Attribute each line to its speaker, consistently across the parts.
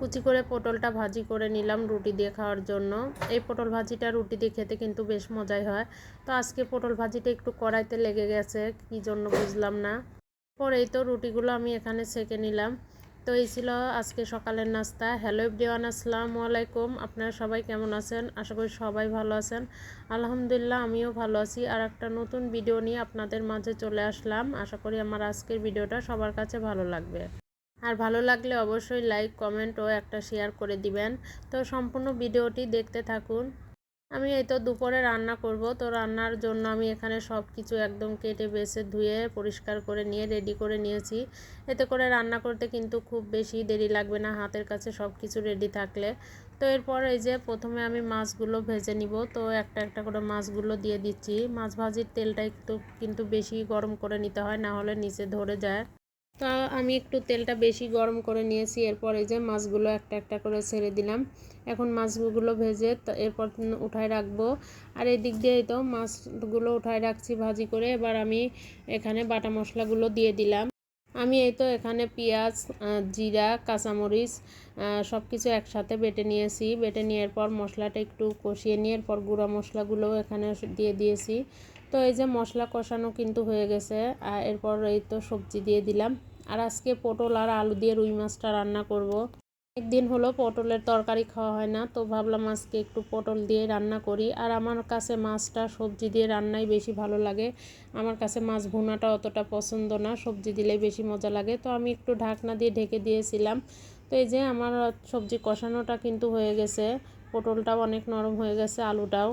Speaker 1: কুচি করে পটলটা ভাজি করে নিলাম রুটি দিয়ে খাওয়ার জন্য। এই পটল ভাজিটা রুটি দিয়ে খেতে কিন্তু বেশ মজাই হয়। তো আজকে পটল ভাজিটা একটু কড়াইতে লেগে গেছে, কী জন্য বুঝলাম না। পরেই তো রুটিগুলো আমি এখানে সেকে নিলাম। তো এই ছিল আজকে সকালের নাস্তা। হ্যালো এভরিওয়ান, আসসালামু আলাইকুম। আপনারা সবাই কেমন আছেন? আশা করি সবাই ভালো আছেন। আলহামদুলিল্লাহ, আমিও ভালো আছি। আর একটা নতুন ভিডিও নিয়ে আপনাদের মাঝে চলে আসলাম। আশা করি আমার আজকের ভিডিওটা সবার কাছে ভালো লাগবে। আর ভালো লাগলে অবশ্যই লাইক কমেন্ট ও একটা শেয়ার করে দিবেন। তো সম্পূর্ণ ভিডিওটি দেখতে থাকুন। আমি এই তো দুপুরে রান্না করব। তো রান্নার জন্য আমি এখানে সব কিছু একদম কেটে, বেছে, ধুয়ে, পরিষ্কার করে নিয়ে রেডি করে নিয়েছি। এতে করে রান্না করতে কিন্তু খুব বেশি দেরি লাগবে না, হাতের কাছে সব কিছু রেডি থাকলে। তো এরপর এই যে প্রথমে আমি মাছগুলো ভেজে নিব। তো একটা একটা করে মাছগুলো দিয়ে দিচ্ছি। মাছ ভাজির তেলটা একটু কিন্তু বেশি গরম করে নিতে হয়, না হলে নিচে ধরে যায়। তো আমি একটু তেলটা বেশি গরম করে নিয়েছি, এরপর এই যে মাছগুলো একটা একটা করে ছেড়ে দিলাম। এখন মাছগুলো ভেজে এরপর উঠায় রাখব। আর এই দিক দিয়েই তো মাছগুলো উঠায় রাখছি ভাজি করে, এবার আমি এখানে বাটা মশলাগুলো দিয়ে দিলাম। আমি এই তো এখানে পেঁয়াজ জিরা, কাঁচামরিচ সব কিছু একসাথে বেটে নিয়েছি। বেটে নেওয়ার পর মশলাটা একটু কষিয়ে নিয়ে এরপর গুঁড়া মশলাগুলোও এখানে দিয়ে দিয়েছি। তো এই যে মশলা কষানো কিন্তু হয়ে গেছে আর এরপর এই তো সবজি দিয়ে দিলাম। আর আজকে পটল আর আলু দিয়ে রুই মাছটা রান্না করব। একদিন হলো পটলের তরকারি খাওয়া হয় না, তো ভাবলাম আজকে একটু পটল দিয়ে রান্না করি। আর আমার কাছে মাছটা সবজি দিয়ে রান্নাই বেশি ভালো লাগে। আমার কাছে মাছ ভুনাটা অতটা পছন্দ না, সবজি দিলেই বেশি মজা লাগে। তো আমি একটু ঢাকনা দিয়ে ঢেকে দিয়েছিলাম। তো এই যে আমার সবজি কষানোটা কিন্তু হয়ে গেছে, পটলটাও অনেক নরম হয়ে গেছে, আলুটাও।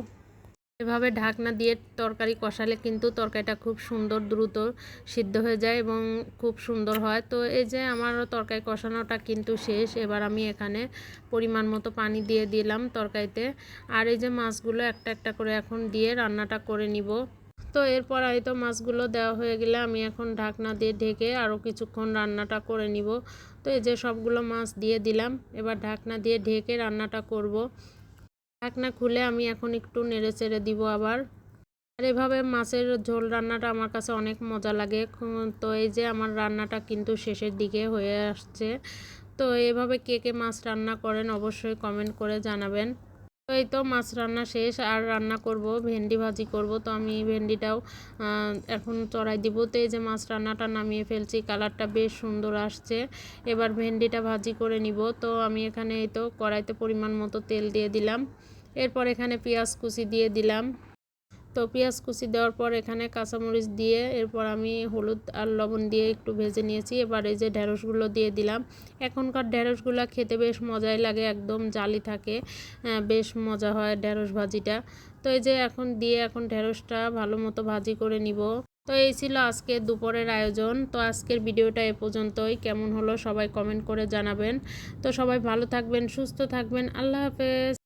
Speaker 1: এভাবে ঢাকনা দিয়ে তরকারি কষালে কিন্তু তরকারিটা খুব সুন্দর দ্রুত সিদ্ধ হয়ে যায় এবং খুব সুন্দর হয়। তো এই যে আমার তরকারি কষানোটা কিন্তু শেষ, এবার আমি এখানে পরিমাণ মতো পানি দিয়ে দিলাম তরকারিতে। আর এই যে মাছগুলো একটা একটা করে এখন দিয়ে রান্নাটা করে নিব। তো এরপর হয়তো মাছগুলো দেওয়া হয়ে গেলে আমি এখন ঢাকনা দিয়ে ঢেকে আরও কিছুক্ষণ রান্নাটা করে নিব। তো এই যে সবগুলো মাছ দিয়ে দিলাম, এবার ঢাকনা দিয়ে ঢেকে রান্নাটা করব। ঢাকনা খুলে আমি এখন একটু নেড়ে চেড়ে দিব আবার। আর এভাবে মাছের ঝোল রান্নাটা আমার কাছে অনেক মজা লাগে। তো এই যে আমার রান্নাটা কিন্তু শেষের দিকে হয়ে আসছে। তো এভাবে কে কে মাছ রান্না করেন অবশ্যই কমেন্ট করে জানাবেন। তো এই তো মাছ রান্না শেষ, আর রান্না করব, ভেন্ডি ভাজি করব। তো আমি ভেন্ডিটাও এখন চড়াই দিব। তো এই যে মাছ রান্নাটা নামিয়ে ফেলছি, কালারটা বেশ সুন্দর আসছে। এবার ভেন্ডিটা ভাজি করে নিব। তো আমি এখানে এই তো কড়াইতে পরিমাণ মতো তেল দিয়ে দিলাম। এরপর এখানে পেঁয়াজ কুচি দিয়ে দিলাম। তো পেঁয়াজ কুচি দেওয়ার পর এখানে কাঁচামরিচ দিয়ে এরপর আমি হলুদ আর লবণ দিয়ে একটু ভেজে নিয়েছি। এবার এই যে ঢেঁড়সগুলো দিয়ে দিলাম। এখনকার ঢেঁড়সগুলো খেতে বেশ মজাই লাগে, একদম জালি থাকে। বেশ মজা হয় ঢেঁড়স ভাজিটা। তো এই যে এখন দিয়ে এখন ঢেঁড়সটা ভালো মতো ভাজি করে নিব। তো এই ছিল আজকে দুপুরের আয়োজন। তো আজকের ভিডিওটা এ পর্যন্তই। কেমন হলো সবাই কমেন্ট করে জানাবেন। তো সবাই ভালো থাকবেন, সুস্থ থাকবেন। আল্লাহ হাফেজ।